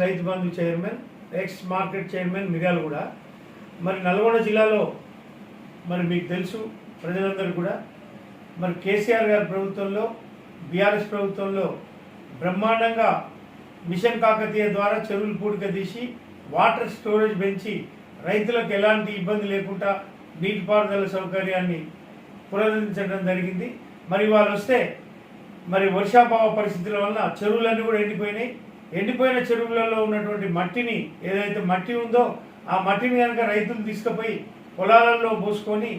Rythu Bandhu chairman ex market chairman మిగాలు కూడా. మరి నల్గొండ జిల్లాలో మరి మీకు తెలుసు ప్రజలందరూ కూడా. మరి కేసీఆర్ గారి ప్రభుత్వంలో బీఆర్ఎస్ ప్రభుత్వంలో బ్రహ్మాండంగా మిషన్ కాకతీయ ద్వారా చెరువులు పూడిక తీసి వాటర్ స్టోరేజ్ పెంచి రైతులకు ఎలాంటి ఇబ్బంది లేకుండా నీటిపారుదల సౌకర్యాన్ని పునరుద్ధరించడం జరిగింది. మరి వాళ్ళు వస్తే మరి వర్షాభావ పరిస్థితుల వలన చెరువులన్నీ కూడా ఎండిపోయినాయి. ఎండిపోయిన చెరువులలో ఉన్నటువంటి మట్టిని ఏదైతే మట్టి ఉందో ఆ మట్టిని కనుక రైతులు తీసుకుపోయి పొలాలలో పోసుకొని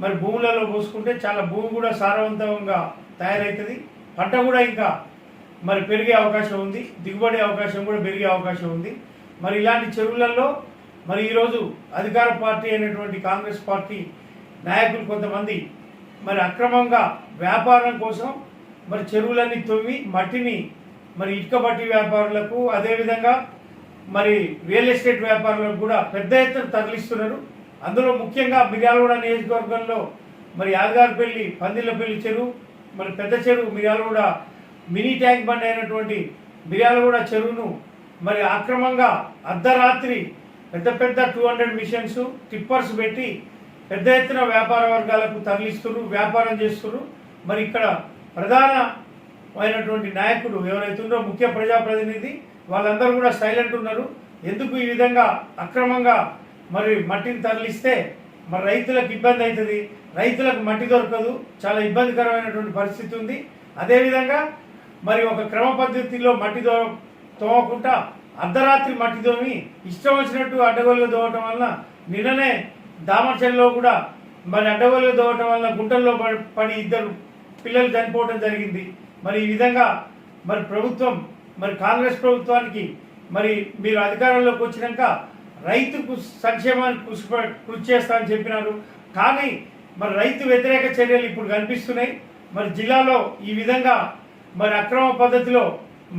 మరి భూములలో పోసుకుంటే చాలా భూమి కూడా సారవంతంగా తయారవుతుంది పంట కూడా ఇంకా మరి పెరిగే అవకాశం ఉంది. దిగుబడి అవకాశం కూడా పెరిగే అవకాశం ఉంది. మరి ఇలాంటి చెరువులలో మరి ఈరోజు అధికార పార్టీ అయినటువంటి కాంగ్రెస్ పార్టీ నాయకులు కొంతమంది మరి అక్రమంగా వ్యాపారం కోసం మరి చెరువులన్నీ తొమ్మి మట్టిని మరి ఇటుక బట్టి వ్యాపారులకు అదేవిధంగా మరి రియల్ ఎస్టేట్ వ్యాపారులకు కూడా పెద్ద ఎత్తున తరలిస్తున్నారు. అందులో ముఖ్యంగా మిర్యాలగూడ నియోజకవర్గంలో మరి యాదగారిపల్లి పందిళ్ళపల్లి చెరువు మరి పెద్ద చెరువు మిర్యాలగూడ మినీ ట్యాంక్ బండ్ అయినటువంటి మిర్యాలగూడ చెరువును మరి అక్రమంగా అర్ధరాత్రి పెద్ద పెద్ద టూ హండ్రెడ్ మిషన్స్ టిప్పర్స్ పెట్టి పెద్ద ఎత్తున వ్యాపార వర్గాలకు తరలిస్తున్నారు వ్యాపారం చేస్తున్నారు. మరి ఇక్కడ ప్రధాన అయినటువంటి నాయకుడు ఎవరైతే ఉన్నారో ముఖ్య ప్రజాప్రతినిధి వాళ్ళందరూ కూడా సైలెంట్ ఉన్నారు. ఎందుకు ఈ విధంగా అక్రమంగా మరి మట్టిని తరలిస్తే మరి రైతులకు ఇబ్బంది అవుతుంది? రైతులకు మట్టి దొరకదు. చాలా ఇబ్బందికరమైనటువంటి పరిస్థితి ఉంది. అదేవిధంగా మరి ఒక క్రమ పద్ధతిలో మట్టి దో తోమకుండా అర్ధరాత్రి మట్టి తోమి ఇష్టం వచ్చినట్టు అడ్డగోలుగా దోవటం వలన నిన్ననే దామచెల్లో కూడా మరి అడ్డగోలుగా దోవటం వలన గుంటల్లో పడి- పడి ఇద్దరు పిల్లలు చనిపోవడం జరిగింది. మరి ఈ విధంగా మరి ప్రభుత్వం మరి కాంగ్రెస్ ప్రభుత్వానికి మరి మీరు అధికారంలోకి వచ్చినాక రైతుకు సంక్షేమానికి కృషి కృషి చేస్తామని చెప్పినారు. కానీ మరి రైతు వ్యతిరేక చర్యలు ఇప్పుడు కనిపిస్తున్నాయి. మరి జిల్లాలో ఈ విధంగా మరి అక్రమ పద్ధతిలో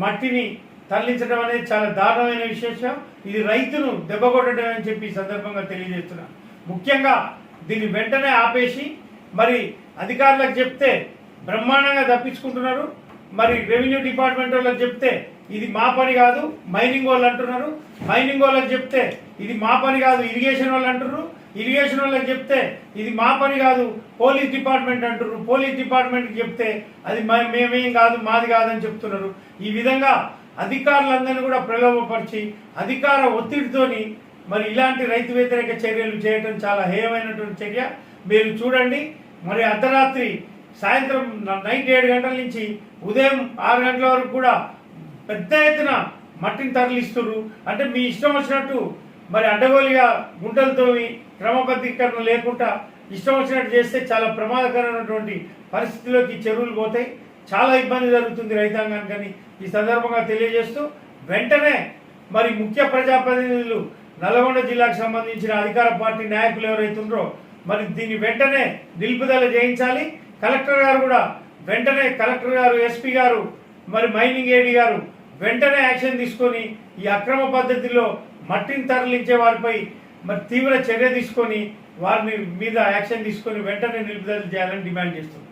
మట్టిని తరలించడం అనేది చాలా దారుణమైన విశేషం. ఇది రైతును దెబ్బకొట్టడం అని చెప్పి ఈ సందర్భంగా తెలియజేస్తున్నా. ముఖ్యంగా దీన్ని వెంటనే ఆపేసి మరి అధికారులకు చెప్తే బ్రహ్మాండంగా తప్పించుకుంటున్నారు. మరి రెవెన్యూ డిపార్ట్మెంట్ వాళ్ళకి చెప్తే ఇది మా పని కాదు మైనింగ్ వాళ్ళు అంటున్నారు. మైనింగ్ వాళ్ళకి చెప్తే ఇది మా పని కాదు ఇరిగేషన్ వాళ్ళు అంటున్నారు. ఇరిగేషన్ వాళ్ళకి చెప్తే ఇది మా పని కాదు పోలీస్ డిపార్ట్మెంట్ అంటున్నారు. పోలీస్ డిపార్ట్మెంట్కి చెప్తే అది మ- మేమేం కాదు మాది కాదని చెప్తున్నారు. ఈ విధంగా అధికారులందరినీ కూడా ప్రలోభపరిచి అధికార ఒత్తిడితోని మరి ఇలాంటి రైతు వ్యతిరేక చర్యలు చేయడం చాలా హేయమైనటువంటి చర్య. మీరు చూడండి మరి అర్ధరాత్రి సాయంత్రం నైట్ ఏడు గంటల నుంచి ఉదయం ఆరు గంటల వరకు కూడా పెద్ద ఎత్తున మట్టిని తరలిస్తున్నారు అంటే మీ ఇష్టం వచ్చినట్టు మరి అడ్డగోలుగా గుంటలతో క్రమబద్ధీకరణ లేకుండా ఇష్టం వచ్చినట్టు చేస్తే చాలా ప్రమాదకరమైనటువంటి పరిస్థితిలోకి చెరువులు పోతాయి. చాలా ఇబ్బంది జరుగుతుంది రైతాంగానికి అని ఈ సందర్భంగా తెలియజేస్తూ వెంటనే మరి ముఖ్య ప్రజాప్రతినిధులు నల్గొండ జిల్లాకు సంబంధించిన అధికార పార్టీ నాయకులు ఎవరైతుండ్రో మరి దీన్ని వెంటనే నిలుపుదల చేయించాలి. కలెక్టర్ గారు కూడా వెంటనే కలెక్టర్ గారు ఎస్పీ గారు మరి మైనింగ్ ఏడీ గారు వెంటనే యాక్షన్ తీసుకొని ఈ అక్రమ పద్ధతిలో మట్టిని తరలించే వారిపై మరి తీవ్ర చర్య తీసుకొని వారిని మీద యాక్షన్ తీసుకొని వెంటనే నిలుపుదల చేయాలని డిమాండ్ చేస్తుంది